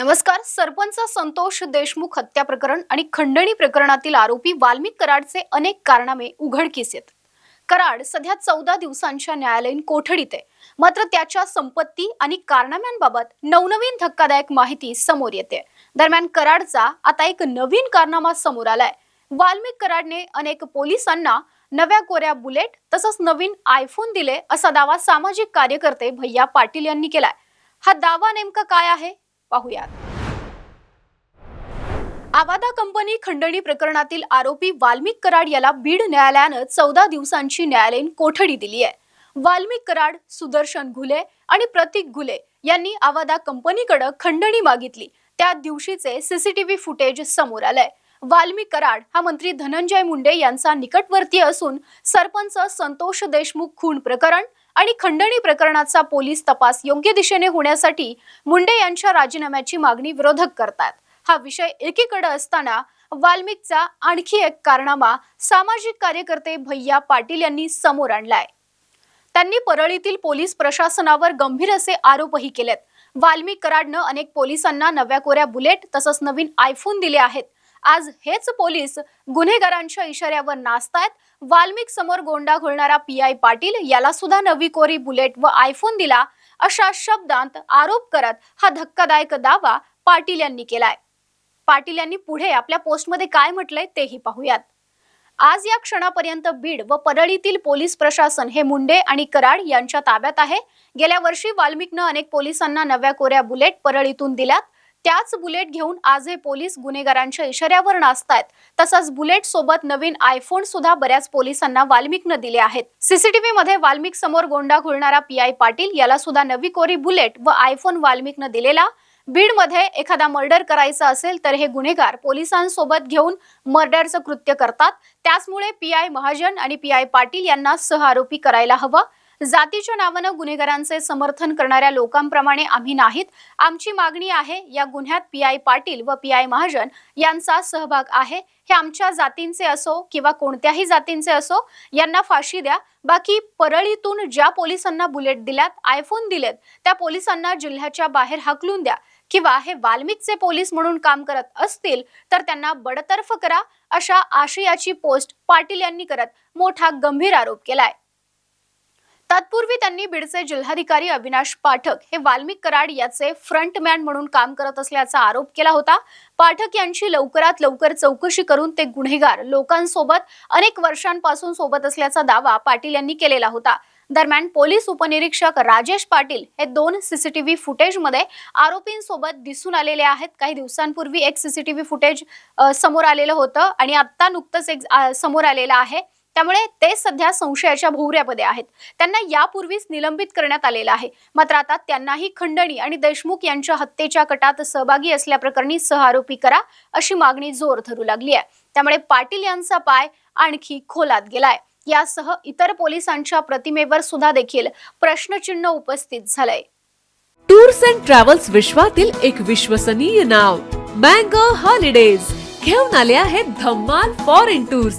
नमस्कार. सरपंच संतोष देशमुख हत्या प्रकरण आणि खंडणी प्रकरणातील आरोपी वाल्मिक कराडचे अनेक कारनामे उघडकीस येत. कराड सध्या चौदा दिवसांच्या न्यायालयीन कोठडीत आहे. मात्र त्याच्या संपत्ती आणि कारनाम्यांबाबत नवनवीन धक्कादायक माहिती समोर येते. दरम्यान कराडचा आता एक नवीन कारनामा समोर आलाय. वाल्मिक कराडने अनेक पोलिसांना नव्या कोऱ्या बुलेट तसंच नवीन आयफोन दिले असा दावा सामाजिक कार्यकर्ते भैया पाटील यांनी केलाय. हा दावा नेमका काय आहे? पाहुयात. आवादा कंपनी खंडणी प्रकरणातील आरोपी वाल्मिक कराड याला बीड न्यायालयानं चौदा दिवसांची न्यायालयीन कोठडी दिली आहे. वाल्मिक कराड सुदर्शन घुले आणि प्रतीक घुले यांनी आवादा कंपनीकडे खंडणी मागितली. त्या दिवशीचे सीसीटीव्ही फुटेज समोर आलंय. वाल्मिक कराड हा मंत्री धनंजय मुंडे यांचा निकटवर्ती असून सरपंच संतोष देशमुख खून प्रकरण आणि खंडणी प्रकरणाचा पोलीस तपास योग्य दिशेने होण्यासाठी मुंडे यांच्या राजीनाम्याची मागणी विरोधक करतात. हा विषय एकीकडे असताना वाल्मिकचा आणखी एक कारनामा सामाजिक कार्यकर्ते भैया पाटील यांनी समोर आणलाय. त्यांनी परळीतील पोलीस प्रशासनावर गंभीर असे आरोपही केलेत. वाल्मिक कराडनं अनेक पोलिसांना नव्या कोऱ्या बुलेट तसंच नवीन आयफोन दिले आहेत. आज हेच पोलीस गुन्हेगारांच्या इशाऱ्यावर नाचतायत. वाल्मिक समोर गोंडा घोळणारा पी आय पाटील याला सुद्धा नवी कोरी बुलेट व आयफोन दिला. अशा शब्दांत आरोप करत हा धक्कादायक दावा पाटील यांनी केलाय. पाटील यांनी पुढे आपल्या पोस्टमध्ये काय म्हटलंय तेही पाहूयात. आज या क्षणापर्यंत बीड व परळीतील पोलीस प्रशासन हे मुंडे आणि कराड यांच्या ताब्यात आहे. गेल्या वर्षी वाल्मिकनं अनेक पोलिसांना नव्या कोऱ्या बुलेट परळीतून दिल्यात. त्याच बुलेट घेऊन आज हे पोलीस गुन्हेगारांच्या इशाऱ्यावर नाचतायत. तसंच बुलेट सोबत नवीन आयफोन सुद्धा बऱ्याच पोलिसांना वाल्मिकनं दिले आहेत. सीसीटीव्ही मध्ये वाल्मिक समोर गोंडा घुलणारा पी आय पाटील याला सुद्धा नवी कोरी बुलेट व आयफोन वाल्मिकनं दिलेला. बीडमध्ये एखादा मर्डर करायचा असेल तर हे गुन्हेगार पोलिसांसोबत घेऊन मर्डरचं कृत्य करतात. त्याचमुळे पी आय महाजन आणि पी आय पाटील यांना सहआरोपी करायला हवं. जातीच्या नावानं गुन्हेगारांचे समर्थन करणाऱ्या लोकांप्रमाणे आम्ही नाहीत. आमची मागणी आहे या गुन्ह्यात पी आय पाटील व पी आय महाजन यांचा सहभाग आहे. हे आमच्या जातींचे असो किंवा कोणत्याही जातींचे असो यांना फाशी द्या. बाकी परळीतून ज्या पोलिसांना बुलेट दिल्यात आयफोन दिलेत त्या पोलिसांना जिल्ह्याच्या बाहेर हाकलून द्या. किंवा हे वाल्मिकचे पोलीस म्हणून काम करत असतील तर त्यांना बडतर्फ करा अशा आशयाची पोस्ट पाटील यांनी करत मोठा गंभीर आरोप केलाय. तत्पूर्वी त्यांनी बीडचे जिल्हाधिकारी अविनाश पाठक हे वाल्मिक कराड याचे फ्रंटमॅन म्हणून काम करत असल्याचा आरोप केला होता. पाठक यांची लवकरात लवकर चौकशी करून ते गुन्हेगार लोकांसोबत अनेक वर्षांपासून सोबत असल्याचा दावा पाटील यांनी केलेला होता. दरम्यान पोलीस उपनिरीक्षक राजेश पाटील हे दोन सीसीटीव्ही फुटेजमध्ये आरोपींसोबत दिसून आलेले आहेत. काही दिवसांपूर्वी एक सीसीटीव्ही फुटेज समोर आलेलं होतं आणि आत्ता नुकतंच एक समोर आलेलं आहे. त्यामुळे ते सध्या संशयाच्या भोवऱ्यामध्ये आहेत. त्यांना यापूर्वीच निलंबित करण्यात आलेलं आहे. मात्र आता त्यांनाही खंडणी आणि देशमुख यांच्या हत्येच्या कटात सहभागी असल्याप्रकरणी सहआरोपी करा अशी मागणी जोर धरू लागली आहे. त्यामुळे पाटील यांचा पाय आणखी खोलात गेलाय. यासह इतर पोलिसांच्या प्रतिमेवर सुद्धा देखील प्रश्नचिन्ह उपस्थित झालंय. टूर्स अँड ट्रॅव्हल्स विश्वातील एक विश्वसनीय नाव मँगो हॉलिडेज. घेऊन आले आहेत धम्माल फॉरेन टूर्स.